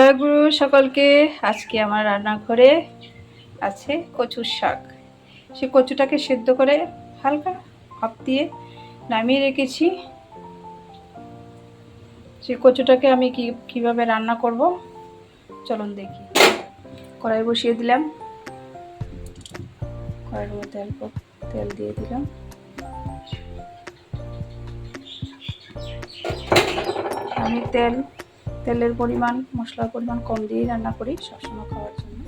জয়গুরু সকলকে আজকে আমার রান্নাঘরে আছে কচুর শাক। সে কচুটাকে সেদ্ধ করে হালকা ভাপ দিয়ে নামিয়ে রেখেছি। সে কচুটাকে আমি কি, কীভাবে রান্না করব? চলুন দেখি। কড়াই বসিয়ে দিলাম। কড়াইয়ের মধ্যে অল্প তেল দিয়ে দিলাম। আমি তেল তেলের পরিমাণ, মশলার পরিমাণ কম দিয়েই রান্না করি সবসময় খাওয়ার জন্য।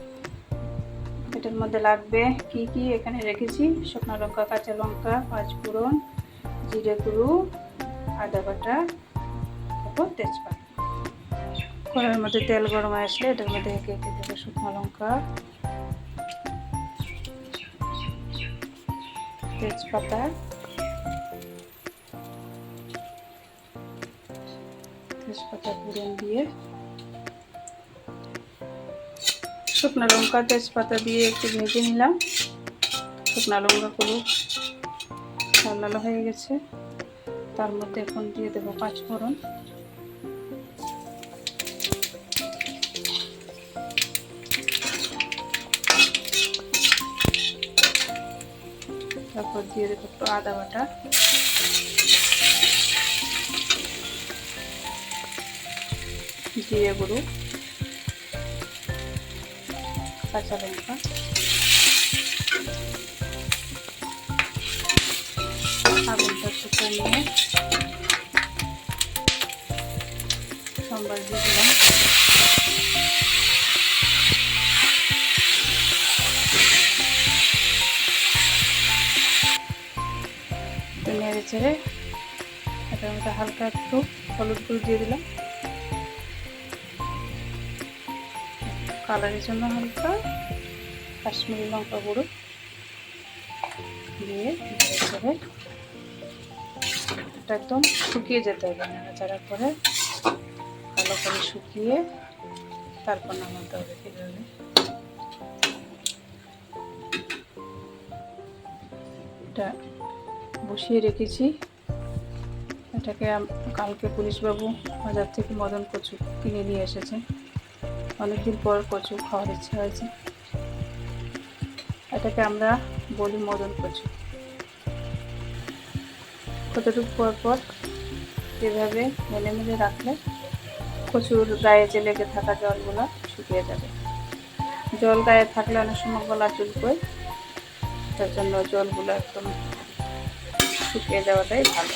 এটার মধ্যে লাগবে কি কি এখানে রেখেছি? শুকনো লঙ্কা, কাঁচা লঙ্কা পাঁচ ফোড়ন জিরে গুঁড়ো, আদা বাটা, তারপর তেজপাতা। কড়াইয়ের মধ্যে তেল গরম আসলে এটার মধ্যে একে একে দেবো শুকনো লঙ্কা, তেজপাতা তেজপাতা ফোড়ন দিয়ে, শুকনো লঙ্কা, তেজপাতা দিয়ে একটু ভেজে নিলাম। শুকনো লঙ্কাগুলো লাল লাল হয়ে গেছে। তার মধ্যে এখন দিয়ে দেবো পাঁচ ফোড়ন তারপর দিয়ে দেবো একটু আদা বাটা। জিরে গুঁড়ো। কাঁচা লঙ্কা। আগুনটা শুকিয়ে নিয়ে সোমবার দিয়ে দিলাম। নেড়ে চেড়ে, এটার মধ্যে হালকা একটু হলুদ গুঁড়ো দিয়ে দিলাম। কালারের জন্য হালকা কাশ্মীরি লঙ্কা গুঁড়ো দিয়ে এটা একদম শুকিয়ে যেতে হবে, নাড়াচাড়া করে ভালো করে শুকিয়ে তারপর নামাতে হবে কীভাবে। এটা বসিয়ে রেখেছি। এটাকে কালকে পুলিশবাবু বাজার থেকে মদন কচু কিনে নিয়ে এসেছে অনেকদিন পর কচু খাওয়ার ইচ্ছা হয়েছে। এটাকে আমরা বলি মদন কচু। কতটুকু পর পর এভাবে মেলে মেলে রাখলে কচুর গায়ে যে লেগে থাকা জলগুলো শুকিয়ে যাবে। জল গায়ে থাকলে অনেক সময় গলা চুলকোয়। তার জন্য জলগুলো একদম শুকিয়ে যাওয়াটাই ভালো।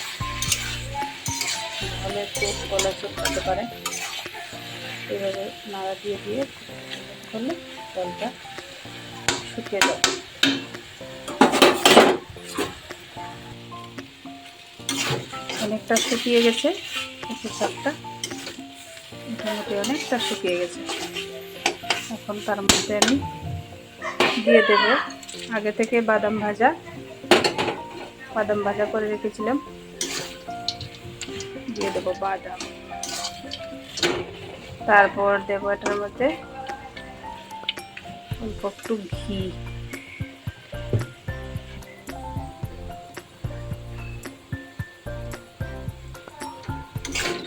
তাহলে একটু গলা চুলকাতে পারে। এভাবে নাড়া দিয়ে দিয়ে করলে জলটা শুকিয়ে যাবে। অনেকটা শুকিয়ে গেছে শাকটা মোটামুটি অনেকটা শুকিয়ে গেছে। এখন তার মধ্যে আমি দিয়ে দেব। আগে থেকে বাদাম ভাজা বাদাম ভাজা করে রেখেছিলাম। দিয়ে দেবো বাদাম। তারপর দেব এটার মধ্যে অল্প একটু ঘি।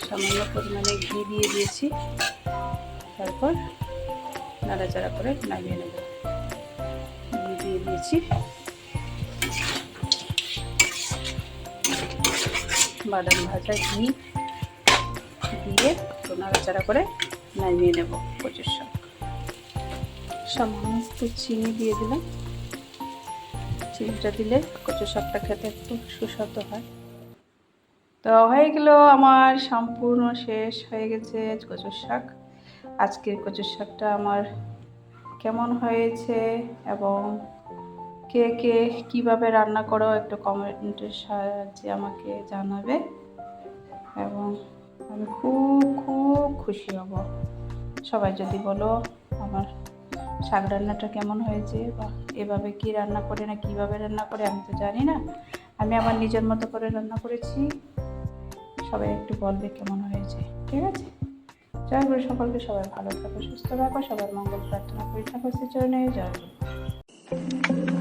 সামান্য পরিমাণে ঘি দিয়ে দিয়েছি। তারপর নাড়াচাড়া করে নামিয়ে নেব। ঘি দিয়ে দিয়েছি। বাদাম ভাজা ঘি দিয়ে নাড়াচাড়া করে নামিয়ে নেব কচুর শাক একটু চিনি দিয়ে দিলাম। চিনিটা দিলে কচু শাকটা খেতে একটু সুস্বাদু হয়। তো হয়ে গেল আমার সম্পূর্ণ শেষ, হয়ে গেছে কচুর শাক। আজকের কচুর শাকটা আমার কেমন হয়েছে এবং কে কে কীভাবে রান্না করো একটু কমেন্টের সাহায্যে আমাকে জানাবে। এবং আমি খুব খুশি হব। সবাই যদি বলো, আমার শাক রান্নাটা কেমন হয়েছে বা এভাবে কি রান্না করে না কীভাবে রান্না করে, আমি তো জানি না। আমি আমার নিজের মতো করে রান্না করেছি। সবাই একটু বলবে কেমন হয়েছে। ঠিক আছে? জয় গুরু সকলকে, সবাই ভালো থাকো, সুস্থ থাকো, সবার মঙ্গল প্রার্থনা করি। ঠাকুর চরণে জয় গুরু।